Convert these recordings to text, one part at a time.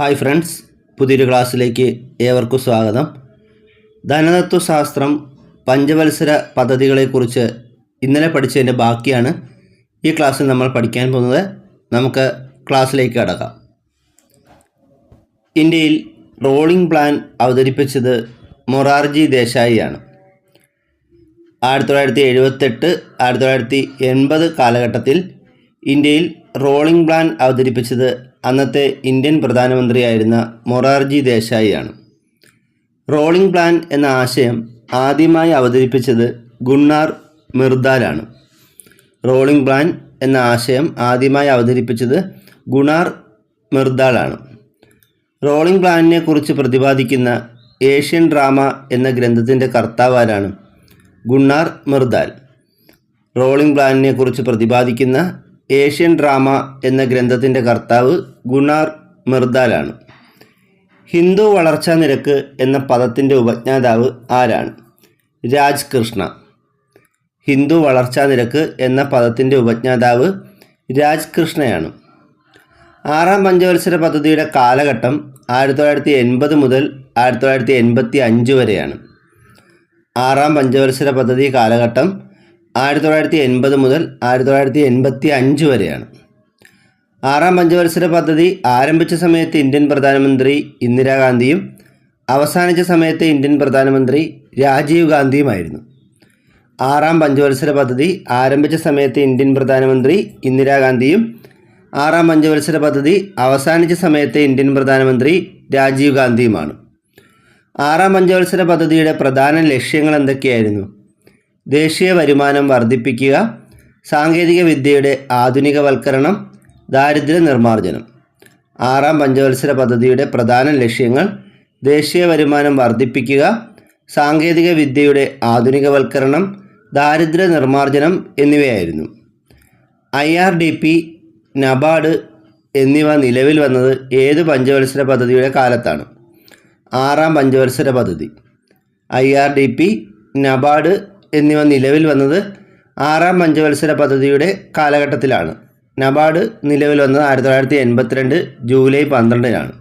Hi friends പുതിയൊരു ക്ലാസ്സിലേക്ക് ഏവർക്കും സ്വാഗതം. ധനതത്വശാസ്ത്രം പഞ്ചവത്സര പദ്ധതികളെക്കുറിച്ച് ഇന്നലെ പഠിച്ചതിന്റെ ബാക്കിയാണ് ഈ ക്ലാസ്സിൽ നമ്മൾ പഠിക്കാൻ പോകുന്നത്. നമുക്ക് ക്ലാസ്സിലേക്ക് കടക്കാം. ഇന്ത്യയിൽ റോളിംഗ് പ്ലാൻ അവതരിപ്പിച്ചത് മൊറാർജി ദേശായിയാണ്. ആയിരത്തി തൊള്ളായിരത്തി എഴുപത്തെട്ട് ആയിരത്തി തൊള്ളായിരത്തി എൺപത് കാലഘട്ടത്തിൽ ഇന്ത്യയിൽ റോളിംഗ് പ്ലാൻ അവതരിപ്പിച്ചത് അന്നത്തെ ഇന്ത്യൻ പ്രധാനമന്ത്രിയായിരുന്ന മൊറാർജി ദേശായിയാണ്. റോളിംഗ് പ്ലാൻ എന്ന ആശയം ആദ്യമായി അവതരിപ്പിച്ചത് ഗുണ്ണാർ മിർദാലാണ്. റോളിംഗ് പ്ലാൻ എന്ന ആശയം ആദ്യമായി അവതരിപ്പിച്ചത് ഗുണാർ മിർദാലാണ്. റോളിംഗ് പ്ലാനിനെ കുറിച്ച് പ്രതിപാദിക്കുന്ന ഏഷ്യൻ ഡ്രാമ എന്ന ഗ്രന്ഥത്തിന്റെ കർത്താവാരാണ് ഗുണ്ണാർ മിർദാൽ. റോളിംഗ് പ്ലാനിനെ കുറിച്ച് പ്രതിപാദിക്കുന്ന ഏഷ്യൻ ഡ്രാമ എന്ന ഗ്രന്ഥത്തിന്റെ കർത്താവ് ഗുണാർ മിർദാലാണ്. ഹിന്ദു വളർച്ചാ നിരക്ക് എന്ന പദത്തിന്റെ ഉപജ്ഞാതാവ് ആരാണ്? രാജ് കൃഷ്ണ. ഹിന്ദു വളർച്ചാ നിരക്ക് എന്ന പദത്തിന്റെ ഉപജ്ഞാതാവ് രാജ് കൃഷ്ണയാണ്. ആറാം പഞ്ചവത്സര പദ്ധതിയുടെ കാലഘട്ടം ആയിരത്തി തൊള്ളായിരത്തി എൺപത് മുതൽ ആയിരത്തി തൊള്ളായിരത്തി എൺപത്തി അഞ്ച് വരെയാണ്. ആറാം പഞ്ചവത്സര പദ്ധതി കാലഘട്ടം ആയിരത്തി തൊള്ളായിരത്തി എൺപത് മുതൽ ആയിരത്തി തൊള്ളായിരത്തി എൺപത്തി അഞ്ച് വരെയാണ്. ആറാം പഞ്ചവത്സര പദ്ധതി ആരംഭിച്ച സമയത്ത് ഇന്ത്യൻ പ്രധാനമന്ത്രി ഇന്ദിരാഗാന്ധിയും അവസാനിച്ച സമയത്ത് ഇന്ത്യൻ പ്രധാനമന്ത്രി രാജീവ് ഗാന്ധിയുമായിരുന്നു. ആറാം പഞ്ചവത്സര പദ്ധതി ആരംഭിച്ച സമയത്ത് ഇന്ത്യൻ പ്രധാനമന്ത്രി ഇന്ദിരാഗാന്ധിയും ആറാം പഞ്ചവത്സര പദ്ധതി അവസാനിച്ച സമയത്ത് ഇന്ത്യൻ പ്രധാനമന്ത്രി രാജീവ് ഗാന്ധിയുമാണ്. ആറാം പഞ്ചവത്സര പദ്ധതിയുടെ പ്രധാന ലക്ഷ്യങ്ങൾ എന്തൊക്കെയായിരുന്നു? ദേശീയ വരുമാനം വർദ്ധിപ്പിക്കുക സാങ്കേതിക വിദ്യയുടെ ആധുനികവൽക്കരണം ദാരിദ്ര്യ നിർമ്മാർജനം. ആറാം പഞ്ചവത്സര പദ്ധതിയുടെ പ്രധാന ലക്ഷ്യങ്ങൾ ദേശീയ വരുമാനം വർദ്ധിപ്പിക്കുക സാങ്കേതിക വിദ്യയുടെ ആധുനികവൽക്കരണം ദാരിദ്ര്യ നിർമ്മാർജനം എന്നിവയായിരുന്നു. I R D P NABARD എന്നിവ നിലവിൽ വന്നത് ഏത് പഞ്ചവത്സര പദ്ധതിയുടെ കാലത്താണ്? ആറാം പഞ്ചവത്സര പദ്ധതി. I R D P NABARD എന്നിവ നിലവിൽ വന്നത് ആറാം പഞ്ചവത്സര പദ്ധതിയുടെ കാലഘട്ടത്തിലാണ്. നബാർഡ് നിലവിൽ വന്നത് ആയിരത്തി തൊള്ളായിരത്തി എൺപത്തിരണ്ട് ജൂലൈ പന്ത്രണ്ടിനാണ്.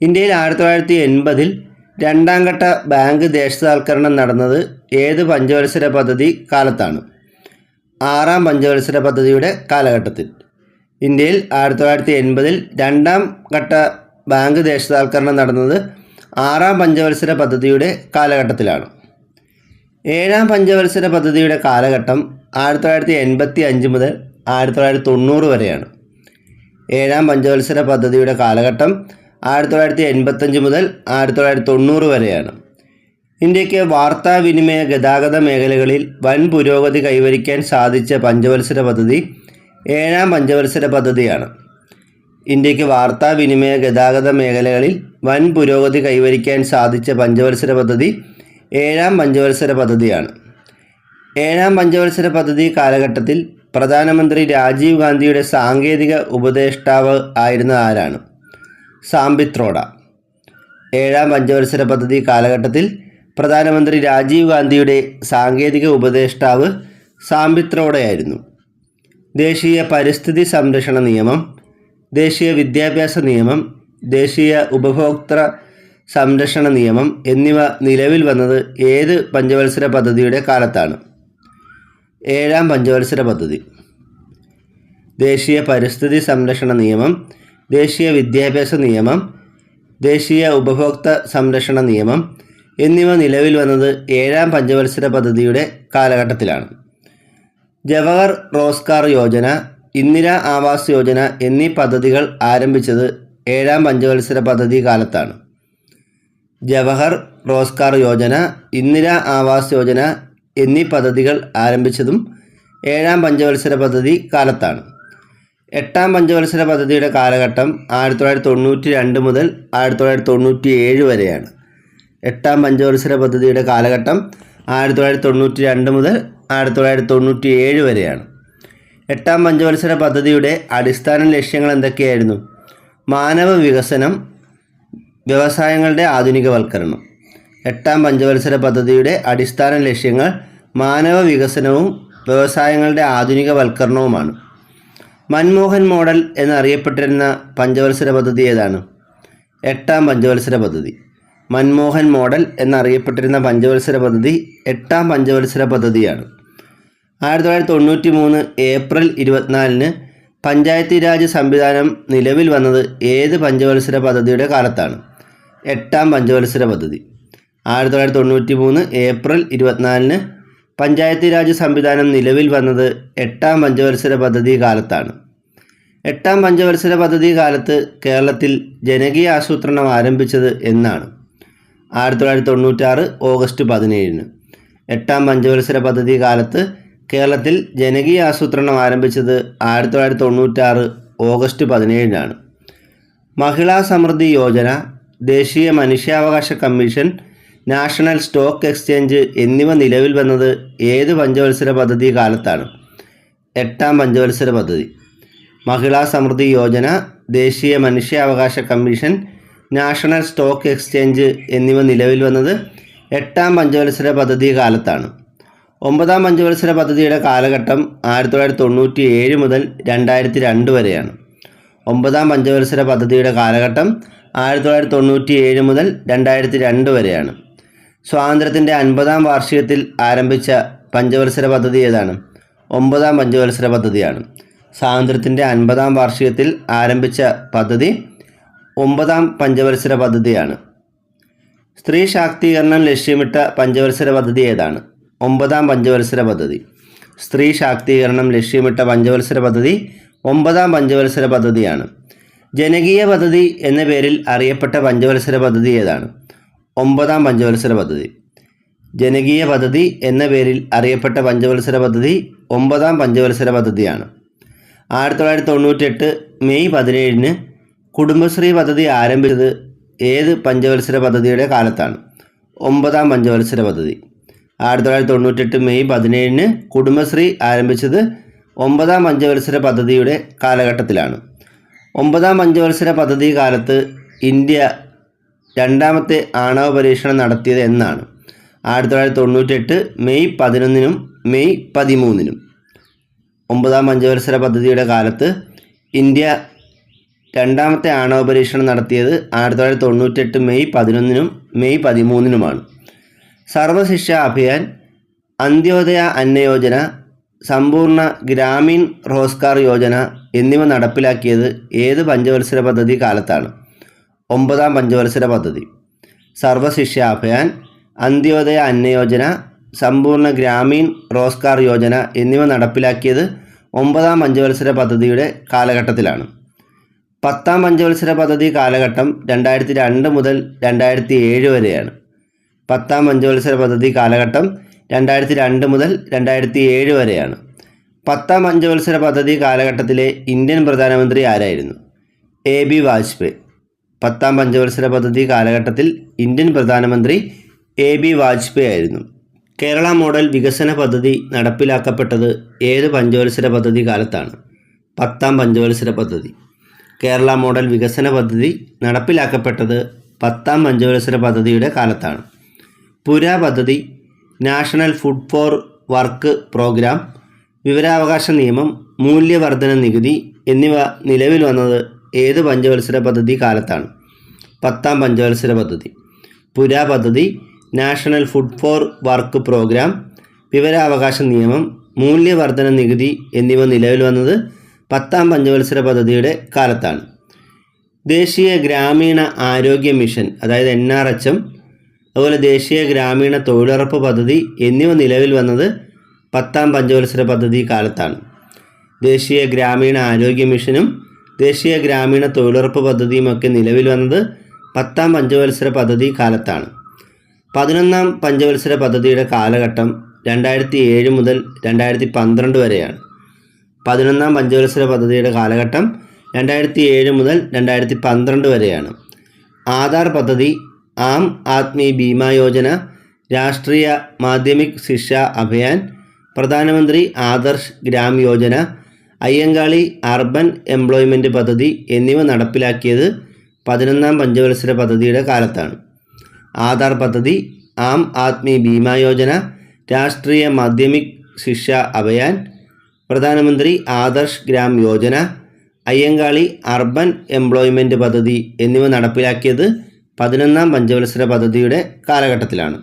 ഇന്ത്യയിൽ ആയിരത്തി തൊള്ളായിരത്തി എൺപതിൽ രണ്ടാം ഘട്ട ബാങ്ക് ദേശസാൽക്കരണം നടന്നത് ഏത് പഞ്ചവത്സര പദ്ധതി കാലത്താണ്? ആറാം പഞ്ചവത്സര പദ്ധതിയുടെ കാലഘട്ടത്തിൽ. ഇന്ത്യയിൽ ആയിരത്തി തൊള്ളായിരത്തി എൺപതിൽ രണ്ടാം ഘട്ട ബാങ്ക് ദേശസാൽക്കരണം നടന്നത് ആറാം പഞ്ചവത്സര പദ്ധതിയുടെ കാലഘട്ടത്തിലാണ്. ഏഴാം പഞ്ചവത്സര പദ്ധതിയുടെ കാലഘട്ടം ആയിരത്തി തൊള്ളായിരത്തി എൺപത്തി അഞ്ച് മുതൽ ആയിരത്തി തൊള്ളായിരത്തി തൊണ്ണൂറ് വരെയാണ്. ഏഴാം പഞ്ചവത്സര പദ്ധതിയുടെ കാലഘട്ടം ആയിരത്തി തൊള്ളായിരത്തി എൺപത്തഞ്ച് മുതൽ ആയിരത്തി തൊള്ളായിരത്തി തൊണ്ണൂറ് വരെയാണ്. ഇന്ത്യയ്ക്ക് വാർത്താവിനിമയ ഗതാഗത മേഖലകളിൽ വൻ പുരോഗതി കൈവരിക്കാൻ സാധിച്ച പഞ്ചവത്സര പദ്ധതി ഏഴാം പഞ്ചവത്സര പദ്ധതിയാണ്. ഇന്ത്യയ്ക്ക് വാർത്താവിനിമയ ഗതാഗത മേഖലകളിൽ വൻ പുരോഗതി കൈവരിക്കാൻ സാധിച്ച പഞ്ചവത്സര പദ്ധതി ഏഴാം പഞ്ചവത്സര പദ്ധതിയാണ്. ഏഴാം പഞ്ചവത്സര പദ്ധതി കാലഘട്ടത്തിൽ പ്രധാനമന്ത്രി രാജീവ് ഗാന്ധിയുടെ സാങ്കേതിക ഉപദേഷ്ടാവ് ആയിരുന്ന ആരാണ്? സാംബിത്രോഡ ഏഴാം പഞ്ചവത്സര പദ്ധതി കാലഘട്ടത്തിൽ പ്രധാനമന്ത്രി രാജീവ് ഗാന്ധിയുടെ സാങ്കേതിക ഉപദേഷ്ടാവ് സാംബിത്രോഡയായിരുന്നു ദേശീയ പരിസ്ഥിതി സംരക്ഷണ നിയമം ദേശീയ വിദ്യാഭ്യാസ നിയമം ദേശീയ ഉപഭോക്തൃ സംരക്ഷണ നിയമം എന്നിവ നിലവിൽ വന്നത് ഏത് പഞ്ചവത്സര പദ്ധതിയുടെ കാലത്താണ്? ഏഴാം പഞ്ചവത്സര പദ്ധതി. ദേശീയ പരിസ്ഥിതി സംരക്ഷണ നിയമം ദേശീയ വിദ്യാഭ്യാസ നിയമം ദേശീയ ഉപഭോക്തൃ സംരക്ഷണ നിയമം എന്നിവ നിലവിൽ വന്നത് ഏഴാം പഞ്ചവത്സര പദ്ധതിയുടെ കാലഘട്ടത്തിലാണ്. ജവഹർ റോസ്കാർ യോജന ഇന്ദിര ആവാസ് യോജന എന്നീ പദ്ധതികൾ ആരംഭിച്ചത് ഏഴാം പഞ്ചവത്സര പദ്ധതി കാലത്താണ്. ജവഹർ റോസ്കാർ യോജന ഇന്ദിര ആവാസ് യോജന എന്നീ പദ്ധതികൾ ആരംഭിച്ചതും ഏഴാം പഞ്ചവത്സര പദ്ധതി കാലത്താണ്. എട്ടാം പഞ്ചവത്സര പദ്ധതിയുടെ കാലഘട്ടം ആയിരത്തി തൊള്ളായിരത്തി തൊണ്ണൂറ്റി രണ്ട് മുതൽ ആയിരത്തി തൊള്ളായിരത്തി തൊണ്ണൂറ്റി ഏഴ് വരെയാണ്. എട്ടാം പഞ്ചവത്സര പദ്ധതിയുടെ കാലഘട്ടം ആയിരത്തി തൊള്ളായിരത്തി തൊണ്ണൂറ്റി രണ്ട് മുതൽ ആയിരത്തി തൊള്ളായിരത്തി തൊണ്ണൂറ്റി ഏഴ് വരെയാണ്. എട്ടാം പഞ്ചവത്സര പദ്ധതിയുടെ അടിസ്ഥാന ലക്ഷ്യങ്ങൾ എന്തൊക്കെയായിരുന്നു? മാനവ വികസനം വ്യവസായങ്ങളുടെ ആധുനികവൽക്കരണം. എട്ടാം പഞ്ചവത്സര പദ്ധതിയുടെ അടിസ്ഥാന ലക്ഷ്യങ്ങൾ മാനവ വികസനവും വ്യവസായങ്ങളുടെ ആധുനികവൽക്കരണവുമാണ്. മൻമോഹൻ മോഡൽ എന്നറിയപ്പെട്ടിരുന്ന പഞ്ചവത്സര പദ്ധതി ഏതാണ്? എട്ടാം പഞ്ചവത്സര പദ്ധതി. മൻമോഹൻ മോഡൽ എന്നറിയപ്പെട്ടിരുന്ന പഞ്ചവത്സര പദ്ധതി എട്ടാം പഞ്ചവത്സര പദ്ധതിയാണ്. ആയിരത്തി തൊള്ളായിരത്തി തൊണ്ണൂറ്റി മൂന്ന് ഏപ്രിൽ ഇരുപത്തിനാലിന് പഞ്ചായത്തി രാജ് സംവിധാനം നിലവിൽ വന്നത് ഏത് പഞ്ചവത്സര പദ്ധതിയുടെ കാലത്താണ്? എട്ടാം പഞ്ചവത്സര പദ്ധതി. ആയിരത്തി തൊള്ളായിരത്തി തൊണ്ണൂറ്റി മൂന്ന് ഏപ്രിൽ ഇരുപത്തിനാലിന് പഞ്ചായത്തി രാജ് സംവിധാനം നിലവിൽ വന്നത് എട്ടാം പഞ്ചവത്സര പദ്ധതി കാലത്താണ്. എട്ടാം പഞ്ചവത്സര പദ്ധതി കാലത്ത് കേരളത്തിൽ ജനകീയ ആസൂത്രണം ആരംഭിച്ചത് എന്നാണ്. ആയിരത്തി തൊള്ളായിരത്തി തൊണ്ണൂറ്റാറ് ഓഗസ്റ്റ് പതിനേഴിന് എട്ടാം പഞ്ചവത്സര പദ്ധതി കാലത്ത് കേരളത്തിൽ ജനകീയ ആസൂത്രണം ആരംഭിച്ചത് ആയിരത്തി തൊള്ളായിരത്തി തൊണ്ണൂറ്റാറ് ഓഗസ്റ്റ് പതിനേഴിനാണ്. മഹിളാ സമൃദ്ധി യോജന ദേശീയ മനുഷ്യാവകാശ കമ്മീഷൻ നാഷണൽ സ്റ്റോക്ക് എക്സ്ചേഞ്ച് എന്നിവ നിലവിൽ വന്നത് ഏത് പഞ്ചവത്സര പദ്ധതി കാലത്താണ്? എട്ടാം പഞ്ചവത്സര പദ്ധതി. മഹിളാ സമൃദ്ധി യോജന ദേശീയ മനുഷ്യാവകാശ കമ്മീഷൻ നാഷണൽ സ്റ്റോക്ക് എക്സ്ചേഞ്ച് എന്നിവ നിലവിൽ വന്നത് എട്ടാം പഞ്ചവത്സര പദ്ധതി കാലത്താണ്. ഒമ്പതാം പഞ്ചവത്സര പദ്ധതിയുടെ കാലഘട്ടം ആയിരത്തി തൊള്ളായിരത്തി തൊണ്ണൂറ്റി ഏഴ് മുതൽ രണ്ടായിരത്തി രണ്ട് വരെയാണ്. ഒമ്പതാം പഞ്ചവത്സര പദ്ധതിയുടെ കാലഘട്ടം ആയിരത്തി തൊള്ളായിരത്തി തൊണ്ണൂറ്റി ഏഴ് മുതൽ രണ്ടായിരത്തി രണ്ട് വരെയാണ്. സ്വാതന്ത്ര്യത്തിന്റെ അൻപതാം വാർഷികത്തിൽ ആരംഭിച്ച പഞ്ചവത്സര പദ്ധതി ഏതാണ്? ഒമ്പതാം പഞ്ചവത്സര പദ്ധതിയാണ്. സ്വാതന്ത്ര്യത്തിന്റെ അൻപതാം വാർഷികത്തിൽ ആരംഭിച്ച പദ്ധതി ഒമ്പതാം പഞ്ചവത്സര പദ്ധതിയാണ്. സ്ത്രീ ശാക്തീകരണം ലക്ഷ്യമിട്ട പഞ്ചവത്സര പദ്ധതി ഏതാണ്? ഒമ്പതാം പഞ്ചവത്സര പദ്ധതി. സ്ത്രീ ശാക്തീകരണം ലക്ഷ്യമിട്ട പഞ്ചവത്സര പദ്ധതി ഒമ്പതാം പഞ്ചവത്സര പദ്ധതിയാണ്. ജനകീയ പദ്ധതി എന്ന പേരിൽ അറിയപ്പെട്ട പഞ്ചവത്സര പദ്ധതി ഏതാണ്? ഒമ്പതാം പഞ്ചവത്സര പദ്ധതി. ജനകീയ പദ്ധതി എന്ന പേരിൽ അറിയപ്പെട്ട പഞ്ചവത്സര പദ്ധതി ഒമ്പതാം പഞ്ചവത്സര പദ്ധതിയാണ്. ആയിരത്തി തൊള്ളായിരത്തി തൊണ്ണൂറ്റെട്ട് മെയ് പതിനേഴിന് കുടുംബശ്രീ പദ്ധതി ആരംഭിച്ചത് ഏത് പഞ്ചവത്സര പദ്ധതിയുടെ കാലത്താണ്? ഒമ്പതാം പഞ്ചവത്സര പദ്ധതി. ആയിരത്തി തൊള്ളായിരത്തി തൊണ്ണൂറ്റെട്ട് മെയ് പതിനേഴിന് കുടുംബശ്രീ ആരംഭിച്ചത് ഒമ്പതാം പഞ്ചവത്സര പദ്ധതിയുടെ കാലഘട്ടത്തിലാണ്. ഒമ്പതാം പഞ്ചവത്സര പദ്ധതി കാലത്ത് ഇന്ത്യ രണ്ടാമത്തെ ആണവ പരീക്ഷണം നടത്തിയത് എന്നാണ്. ആയിരത്തി തൊള്ളായിരത്തി തൊണ്ണൂറ്റെട്ട് മെയ് പതിനൊന്നിനും മെയ് പതിമൂന്നിനും. ഒമ്പതാം പഞ്ചവത്സര പദ്ധതിയുടെ കാലത്ത് ഇന്ത്യ രണ്ടാമത്തെ ആണവ പരീക്ഷണം നടത്തിയത് ആയിരത്തി തൊള്ളായിരത്തി തൊണ്ണൂറ്റെട്ട് മെയ് പതിനൊന്നിനും മെയ് പതിമൂന്നിനുമാണ്. സർവശിക്ഷ അഭിയാൻ അന്ത്യോദയ അന്നയോജന സമ്പൂർണ ഗ്രാമീൺ റോസ്കാർ യോജന എന്നിവ നടപ്പിലാക്കിയത് ഏത് പഞ്ചവത്സര പദ്ധതി കാലത്താണ്? ഒമ്പതാം പഞ്ചവത്സര പദ്ധതി. സർവശിക്ഷ അഭിയാൻ അന്ത്യോദയ അന്നയോജന സമ്പൂർണ ഗ്രാമീൺ റോസ്കാർ യോജന എന്നിവ നടപ്പിലാക്കിയത് ഒമ്പതാം പഞ്ചവത്സര പദ്ധതിയുടെ കാലഘട്ടത്തിലാണ്. പത്താം പഞ്ചവത്സര പദ്ധതി കാലഘട്ടം രണ്ടായിരത്തി രണ്ട് മുതൽ രണ്ടായിരത്തി ഏഴ് വരെയാണ്. പത്താം പഞ്ചവത്സര പദ്ധതി കാലഘട്ടം രണ്ടായിരത്തി രണ്ട് മുതൽ രണ്ടായിരത്തി ഏഴ് വരെയാണ്. പത്താം പഞ്ചവത്സര പദ്ധതി കാലഘട്ടത്തിലെ ഇന്ത്യൻ പ്രധാനമന്ത്രി ആരായിരുന്നു? A B Vajpayee. പത്താം പഞ്ചവത്സര പദ്ധതി കാലഘട്ടത്തിൽ ഇന്ത്യൻ പ്രധാനമന്ത്രി എ ബി വാജ്പേയി ആയിരുന്നു. കേരള മോഡൽ വികസന പദ്ധതി നടപ്പിലാക്കപ്പെട്ടത് ഏത് പഞ്ചവത്സര പദ്ധതി കാലത്താണ്? പത്താം പഞ്ചവത്സര പദ്ധതി. കേരള മോഡൽ വികസന പദ്ധതി നടപ്പിലാക്കപ്പെട്ടത് പത്താം പഞ്ചവത്സര പദ്ധതിയുടെ കാലത്താണ്. പുര പദ്ധതി national food for work program വിവരാവകാശ നിയമം മൂല്യവർധന നികുതി എന്നിവ നിലവിൽ വന്നത് ഏത് പഞ്ചവത്സര പദ്ധതി കാലത്താണ്? പത്താം പഞ്ചവത്സര പദ്ധതി. പുരാ പദ്ധതി national food for work program വിവരാവകാശ നിയമം മൂല്യവർധന നികുതി എന്നിവ നിലവിൽ വന്നത് പത്താം പഞ്ചവത്സര പദ്ധതിയുടെ കാലത്താണ്. ദേശീയ ഗ്രാമീണ ആരോഗ്യ മിഷൻ അതായത് എൻ ആർ എച്ച് എം അതുപോലെ ദേശീയ ഗ്രാമീണ തൊഴിലുറപ്പ് പദ്ധതി എന്നിവ നിലവിൽ വന്നത് പത്താം പഞ്ചവത്സര പദ്ധതി കാലത്താണ്. ദേശീയ ഗ്രാമീണ ആരോഗ്യ മിഷനും ദേശീയ ഗ്രാമീണ തൊഴിലുറപ്പ് പദ്ധതിയുമൊക്കെ നിലവിൽ വന്നത് പത്താം പഞ്ചവത്സര പദ്ധതി കാലത്താണ്. പതിനൊന്നാം പഞ്ചവത്സര പദ്ധതിയുടെ കാലഘട്ടം രണ്ടായിരത്തി ഏഴ് മുതൽ രണ്ടായിരത്തി പന്ത്രണ്ട് വരെയാണ്. പതിനൊന്നാം പഞ്ചവത്സര പദ്ധതിയുടെ കാലഘട്ടം രണ്ടായിരത്തി ഏഴ് മുതൽ രണ്ടായിരത്തി പന്ത്രണ്ട് വരെയാണ്. ആധാർ പദ്ധതി ആം ആദ്മി ഭീമാ യോജന രാഷ്ട്രീയ മാധ്യമിക് ശിക്ഷ അഭിയാൻ പ്രധാനമന്ത്രി ആദർശ് ഗ്രാം യോജന അയ്യങ്കാളി അർബൻ എംപ്ലോയ്മെന്റ് പദ്ധതി എന്നിവ നടപ്പിലാക്കിയത് പതിനൊന്നാം പഞ്ചവത്സര പദ്ധതിയുടെ കാലത്താണ്. ആധാർ പദ്ധതി ആം ആദ്മി ഭീമാ യോജന രാഷ്ട്രീയ മാധ്യമിക് ശിക്ഷ അഭിയാൻ പ്രധാനമന്ത്രി ആദർശ് ഗ്രാം യോജന അയ്യങ്കാളി അർബൻ എംപ്ലോയ്മെന്റ് പദ്ധതി എന്നിവ നടപ്പിലാക്കിയത് പതിനൊന്നാം പഞ്ചവത്സര പദ്ധതിയുടെ കാലഘട്ടത്തിലാണ്.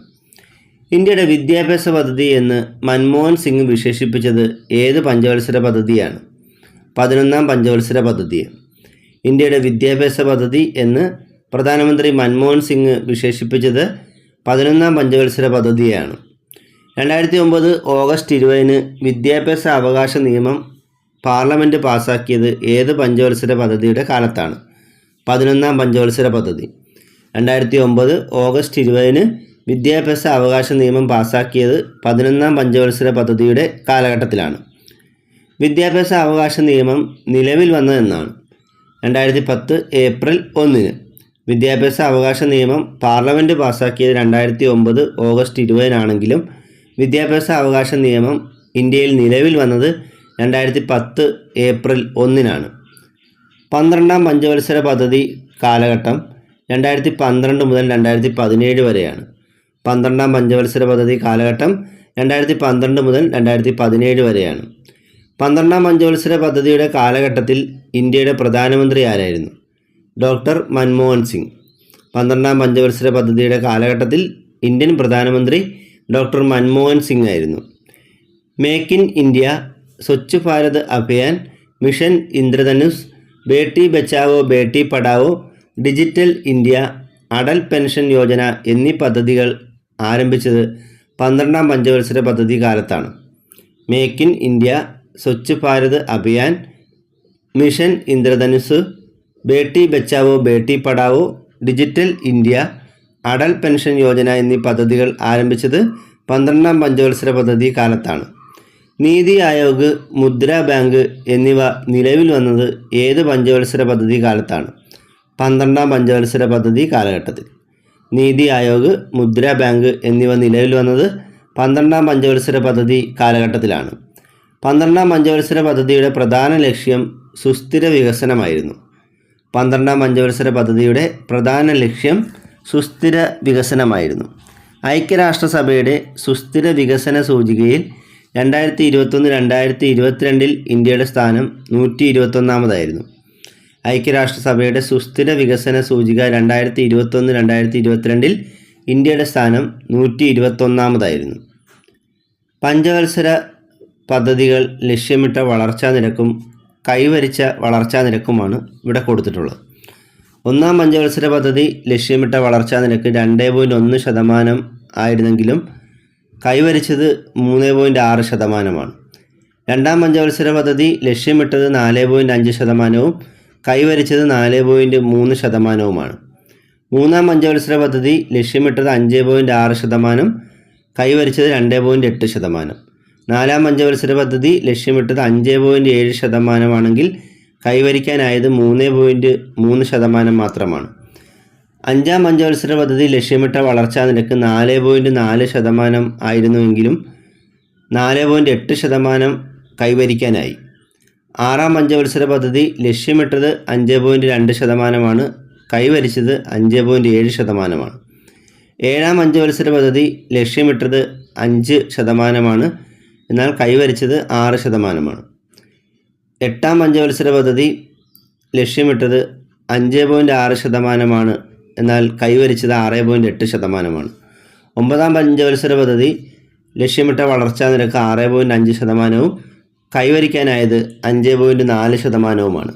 ഇന്ത്യയുടെ വിദ്യാഭ്യാസ പദ്ധതി എന്ന് മൻമോഹൻ സിംഗ് വിശേഷിപ്പിച്ചത് ഏത് പഞ്ചവത്സര പദ്ധതിയാണ്? പതിനൊന്നാം പഞ്ചവത്സര പദ്ധതി. ഇന്ത്യയുടെ വിദ്യാഭ്യാസ പദ്ധതി എന്ന് പ്രധാനമന്ത്രി മൻമോഹൻ സിംഗ് വിശേഷിപ്പിച്ചത് പതിനൊന്നാം പഞ്ചവത്സര പദ്ധതിയാണ്. രണ്ടായിരത്തി ഒമ്പത് ഓഗസ്റ്റ് ഇരുപതിന് വിദ്യാഭ്യാസ അവകാശ നിയമം പാർലമെന്റ് പാസാക്കിയത് ഏത് പഞ്ചവത്സര പദ്ധതിയുടെ കാലത്താണ്? പതിനൊന്നാം പഞ്ചവത്സര പദ്ധതി. രണ്ടായിരത്തി ഒമ്പത് ഓഗസ്റ്റ് ഇരുപതിന് വിദ്യാഭ്യാസ അവകാശ നിയമം പാസാക്കിയത് പതിനൊന്നാം പഞ്ചവത്സര പദ്ധതിയുടെ കാലഘട്ടത്തിലാണ്. വിദ്യാഭ്യാസ അവകാശ നിയമം നിലവിൽ വന്നതെന്നാണ് രണ്ടായിരത്തി പത്ത് ഏപ്രിൽ ഒന്നിന് വിദ്യാഭ്യാസ അവകാശ നിയമം പാർലമെന്റ് പാസാക്കിയത് രണ്ടായിരത്തി ഒമ്പത് ഓഗസ്റ്റ് ഇരുപതിനാണെങ്കിലും വിദ്യാഭ്യാസ അവകാശ നിയമം ഇന്ത്യയിൽ നിലവിൽ വന്നത് രണ്ടായിരത്തി പത്ത് ഏപ്രിൽ ഒന്നിനാണ്. പന്ത്രണ്ടാം പഞ്ചവത്സര പദ്ധതി കാലഘട്ടം രണ്ടായിരത്തി പന്ത്രണ്ട് മുതൽ രണ്ടായിരത്തി പതിനേഴ് വരെയാണ്. പന്ത്രണ്ടാം പഞ്ചവത്സര പദ്ധതി കാലഘട്ടം രണ്ടായിരത്തി പന്ത്രണ്ട് മുതൽ രണ്ടായിരത്തി പതിനേഴ് വരെയാണ്. പന്ത്രണ്ടാം പഞ്ചവത്സര പദ്ധതിയുടെ കാലഘട്ടത്തിൽ ഇന്ത്യയുടെ പ്രധാനമന്ത്രി ആരായിരുന്നു? ഡോക്ടർ മൻമോഹൻ സിംഗ്. പന്ത്രണ്ടാം പഞ്ചവത്സര പദ്ധതിയുടെ കാലഘട്ടത്തിൽ ഇന്ത്യൻ പ്രധാനമന്ത്രി ഡോക്ടർ മൻമോഹൻ സിംഗ് ആയിരുന്നു. Make in India Swachh Bharat Abhiyan mission Indradhanush Beti Bachao Beti Padhao digital India Atal pension Yojana എന്നീ പദ്ധതികൾ ആരംഭിച്ചത് പന്ത്രണ്ടാം പഞ്ചവത്സര പദ്ധതി കാലത്താണ്. Make in India Swachh Bharat Abhiyan mission Indradhanush Beti Bachao Beti Padhao digital India Atal pension Yojana എന്നീ പദ്ധതികൾ ആരംഭിച്ചത് പന്ത്രണ്ടാം പഞ്ചവത്സര പദ്ധതി കാലത്താണ്. നീതി ആയോഗ് മുദ്ര ബാങ്ക് എന്നിവ നിലവിൽ വന്നത് ഏത് പഞ്ചവത്സര പദ്ധതി കാലത്താണ്. പന്ത്രണ്ടാം പഞ്ചവത്സര പദ്ധതി കാലഘട്ടത്തിൽ. നീതി ആയോഗ് മുദ്ര ബാങ്ക് എന്നിവ നിലവിൽ വന്നത് പന്ത്രണ്ടാം പഞ്ചവത്സര പദ്ധതി കാലഘട്ടത്തിലാണ്. പന്ത്രണ്ടാം പഞ്ചവത്സര പദ്ധതിയുടെ പ്രധാന ലക്ഷ്യം സുസ്ഥിര വികസനമായിരുന്നു. പന്ത്രണ്ടാം പഞ്ചവത്സര പദ്ധതിയുടെ പ്രധാന ലക്ഷ്യം സുസ്ഥിര വികസനമായിരുന്നു. ഐക്യരാഷ്ട്രസഭയുടെ സുസ്ഥിര വികസന സൂചികയിൽ രണ്ടായിരത്തി ഇരുപത്തൊന്ന് രണ്ടായിരത്തി ഇരുപത്തിരണ്ടിൽ ഇന്ത്യയുടെ സ്ഥാനം നൂറ്റി ഇരുപത്തൊന്നാമതായിരുന്നു ഐക്യരാഷ്ട്രസഭയുടെ സുസ്ഥിര വികസന സൂചിക രണ്ടായിരത്തി ഇരുപത്തൊന്ന് രണ്ടായിരത്തി ഇരുപത്തിരണ്ടിൽ ഇന്ത്യയുടെ സ്ഥാനം നൂറ്റി ഇരുപത്തൊന്നാമതായിരുന്നു പഞ്ചവത്സര പദ്ധതികൾ ലക്ഷ്യമിട്ട വളർച്ചാ നിരക്കും കൈവരിച്ച വളർച്ചാ നിരക്കുമാണ് ഇവിടെ കൊടുത്തിട്ടുള്ളത്. ഒന്നാം പഞ്ചവത്സര പദ്ധതി ലക്ഷ്യമിട്ട വളർച്ചാ നിരക്ക് രണ്ട് പോയിന്റ് ഒന്ന് ശതമാനം ആയിരുന്നെങ്കിലും കൈവരിച്ചത് മൂന്ന് പോയിന്റ് ആറ് ശതമാനമാണ്. രണ്ടാം പഞ്ചവത്സര പദ്ധതി ലക്ഷ്യമിട്ടത് നാല് പോയിന്റ് അഞ്ച് ശതമാനവും കൈവരിച്ചത് നാല് പോയിന്റ് മൂന്ന് ശതമാനവുമാണ്. മൂന്നാം പഞ്ചവത്സര പദ്ധതി ലക്ഷ്യമിട്ടത് അഞ്ച് പോയിന്റ് ആറ് ശതമാനം കൈവരിച്ചത് രണ്ട് പോയിന്റ് എട്ട് ശതമാനം. നാലാം പഞ്ചവത്സര പദ്ധതി ലക്ഷ്യമിട്ടത് അഞ്ച് പോയിന്റ് ഏഴ് ശതമാനമാണെങ്കിൽ കൈവരിക്കാനായത് മൂന്ന് പോയിന്റ് മൂന്ന് ശതമാനം മാത്രമാണ്. അഞ്ചാം പഞ്ചവത്സര പദ്ധതി ലക്ഷ്യമിട്ട വളർച്ചാ നിരക്ക് നാല് പോയിന്റ് നാല് ശതമാനം ആയിരുന്നുവെങ്കിലും നാല് പോയിന്റ് എട്ട് ശതമാനം കൈവരിക്കാനായി. ആറാം പഞ്ചവത്സര പദ്ധതി ലക്ഷ്യമിട്ടത് അഞ്ച് പോയിന്റ് രണ്ട് ശതമാനമാണ്. കൈവരിച്ചത് അഞ്ച് പോയിന്റ് ഏഴ് ശതമാനമാണ്. ഏഴാം പഞ്ചവത്സര പദ്ധതി ലക്ഷ്യമിട്ടത് അഞ്ച് ശതമാനമാണ്. എന്നാൽ കൈവരിച്ചത് ആറ് ശതമാനമാണ്. എട്ടാം പഞ്ചവത്സര പദ്ധതി ലക്ഷ്യമിട്ടത് അഞ്ച് പോയിന്റ് ആറ് ശതമാനമാണ്. എന്നാൽ കൈവരിച്ചത് ആറ് പോയിന്റ് എട്ട് ശതമാനമാണ്. ഒമ്പതാം പഞ്ചവത്സര പദ്ധതി ലക്ഷ്യമിട്ട വളർച്ചാ നിരക്ക് ആറ് പോയിന്റ് അഞ്ച് ശതമാനവും കൈവരിക്കാനായത് അഞ്ച് പോയിന്റ് നാല് ശതമാനവുമാണ്.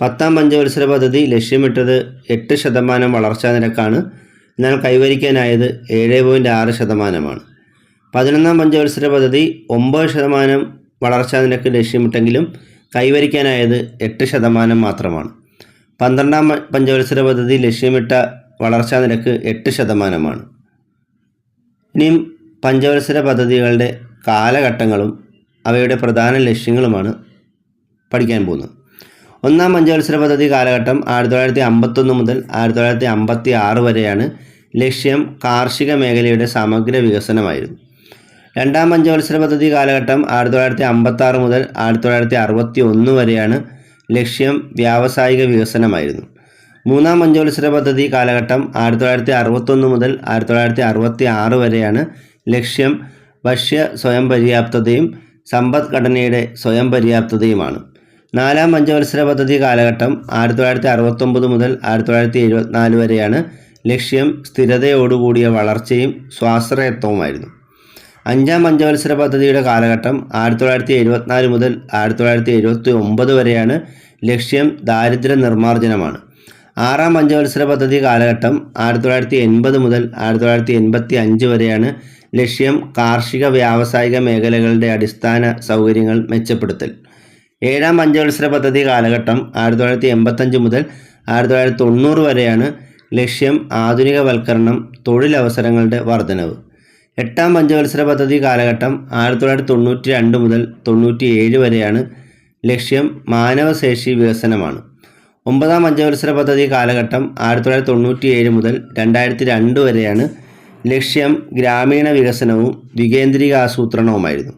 പത്താം പഞ്ചവത്സര പദ്ധതി ലക്ഷ്യമിട്ടത് എട്ട് ശതമാനം വളർച്ചാ നിരക്കാണ്. എന്നാൽ കൈവരിക്കാനായത് ഏഴ് പോയിന്റ് ആറ് ശതമാനമാണ്. പതിനൊന്നാം പഞ്ചവത്സര പദ്ധതി ഒമ്പത് ശതമാനം വളർച്ചാ നിരക്ക് ലക്ഷ്യമിട്ടെങ്കിലും കൈവരിക്കാനായത് എട്ട് ശതമാനം മാത്രമാണ്. പന്ത്രണ്ടാം പഞ്ചവത്സര പദ്ധതി ലക്ഷ്യമിട്ട വളർച്ചാ നിരക്ക് എട്ട് ശതമാനമാണ്. ഇനിയും പഞ്ചവത്സര പദ്ധതികളുടെ കാലഘട്ടങ്ങളും അവയുടെ പ്രധാന ലക്ഷ്യങ്ങളുമാണ് പഠിക്കാൻ പോകുന്നത്. ഒന്നാം പഞ്ചവത്സര പദ്ധതി കാലഘട്ടം ആയിരത്തി തൊള്ളായിരത്തി അമ്പത്തൊന്ന് മുതൽ ആയിരത്തി തൊള്ളായിരത്തി അമ്പത്തി ആറ് വരെയാണ് ലക്ഷ്യം കാർഷിക മേഖലയുടെ സമഗ്ര വികസനമായിരുന്നു. രണ്ടാം പഞ്ചവത്സര പദ്ധതി കാലഘട്ടം ആയിരത്തി തൊള്ളായിരത്തി അമ്പത്തി ആറ് മുതൽ ആയിരത്തി തൊള്ളായിരത്തി അറുപത്തി ഒന്ന് വരെയാണ് ലക്ഷ്യം വ്യാവസായിക വികസനമായിരുന്നു. മൂന്നാം പഞ്ചവത്സര പദ്ധതി കാലഘട്ടം ആയിരത്തി തൊള്ളായിരത്തി അറുപത്തൊന്ന് മുതൽ ആയിരത്തി തൊള്ളായിരത്തി അറുപത്തി ആറ് വരെയാണ് ലക്ഷ്യം ഭക്ഷ്യ സ്വയം പര്യാപ്തതയും സമ്പദ്ഘടനയുടെ സ്വയം പര്യാപ്തതയുമാണ്. നാലാം പഞ്ചവത്സര പദ്ധതി കാലഘട്ടം ആയിരത്തി തൊള്ളായിരത്തി അറുപത്തൊമ്പത് മുതൽ ആയിരത്തി തൊള്ളായിരത്തി എഴുപത്തിനാല് വരെയാണ് ലക്ഷ്യം സ്ഥിരതയോടുകൂടിയ വളർച്ചയും സ്വാശ്രയത്വവുമായിരുന്നു. അഞ്ചാം പഞ്ചവത്സര പദ്ധതിയുടെ കാലഘട്ടം ആയിരത്തി തൊള്ളായിരത്തി എഴുപത്തിനാല് മുതൽ ആയിരത്തി തൊള്ളായിരത്തി എഴുപത്തി ഒമ്പത് വരെയാണ് ലക്ഷ്യം ദാരിദ്ര്യ നിർമ്മാർജനമാണ് ആറാം പഞ്ചവത്സര പദ്ധതി കാലഘട്ടം ആയിരത്തി തൊള്ളായിരത്തി എൺപത് മുതൽ ആയിരത്തി തൊള്ളായിരത്തി എൺപത്തി അഞ്ച് വരെയാണ് ലക്ഷ്യം കാർഷിക വ്യാവസായിക മേഖലകളുടെ അടിസ്ഥാന സൗകര്യങ്ങൾ മെച്ചപ്പെടുത്തൽ. ഏഴാം പഞ്ചവത്സര പദ്ധതി കാലഘട്ടം ആയിരത്തി തൊള്ളായിരത്തി എൺപത്തഞ്ച് മുതൽ ആയിരത്തി തൊള്ളായിരത്തി തൊണ്ണൂറ് വരെയാണ് ലക്ഷ്യം ആധുനികവൽക്കരണം തൊഴിലവസരങ്ങളുടെ വർധനവ്. എട്ടാം പഞ്ചവത്സര പദ്ധതി കാലഘട്ടം ആയിരത്തി തൊള്ളായിരത്തി തൊണ്ണൂറ്റി രണ്ട് മുതൽ തൊണ്ണൂറ്റി ഏഴ് വരെയാണ് ലക്ഷ്യം മാനവശേഷി വികസനമാണ്. ഒമ്പതാം പഞ്ചവത്സര പദ്ധതി കാലഘട്ടം ആയിരത്തി തൊള്ളായിരത്തി തൊണ്ണൂറ്റി ഏഴ് മുതൽ രണ്ടായിരത്തി രണ്ട് വരെയാണ് ലക്ഷ്യം ഗ്രാമീണ വികസനവും വികേന്ദ്രീകാസൂത്രണവുമായിരുന്നു.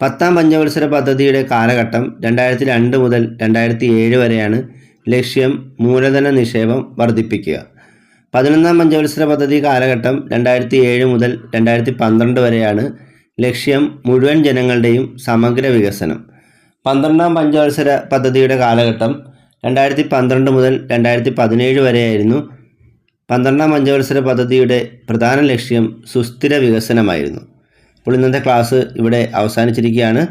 പത്താം പഞ്ചവത്സര പദ്ധതിയുടെ കാലഘട്ടം രണ്ടായിരത്തി രണ്ട് മുതൽ രണ്ടായിരത്തി ഏഴ് വരെയാണ് ലക്ഷ്യം മൂലധന നിക്ഷേപം വർദ്ധിപ്പിക്കുക. പതിനൊന്നാം പഞ്ചവത്സര പദ്ധതി കാലഘട്ടം രണ്ടായിരത്തി ഏഴ് മുതൽ രണ്ടായിരത്തി പന്ത്രണ്ട് വരെയാണ് ലക്ഷ്യം മുഴുവൻ ജനങ്ങളുടെയും സമഗ്ര വികസനം. പന്ത്രണ്ടാം പഞ്ചവത്സര പദ്ധതിയുടെ കാലഘട്ടം രണ്ടായിരത്തി പന്ത്രണ്ട് മുതൽ രണ്ടായിരത്തി പതിനേഴ് വരെയായിരുന്നു പന്ത്രണ്ടാം പഞ്ചവത്സര പദ്ധതിയുടെ പ്രധാന ലക്ഷ്യം സുസ്ഥിര വികസനമായിരുന്നു. അപ്പോൾ ഇന്നത്തെ ക്ലാസ് ഇവിടെ അവസാനിച്ചിരിക്കുകയാണ്.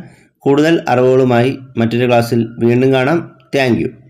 കൂടുതൽ അറിവുകളുമായി മറ്റൊരു ക്ലാസ്സിൽ വീണ്ടും കാണാം. താങ്ക്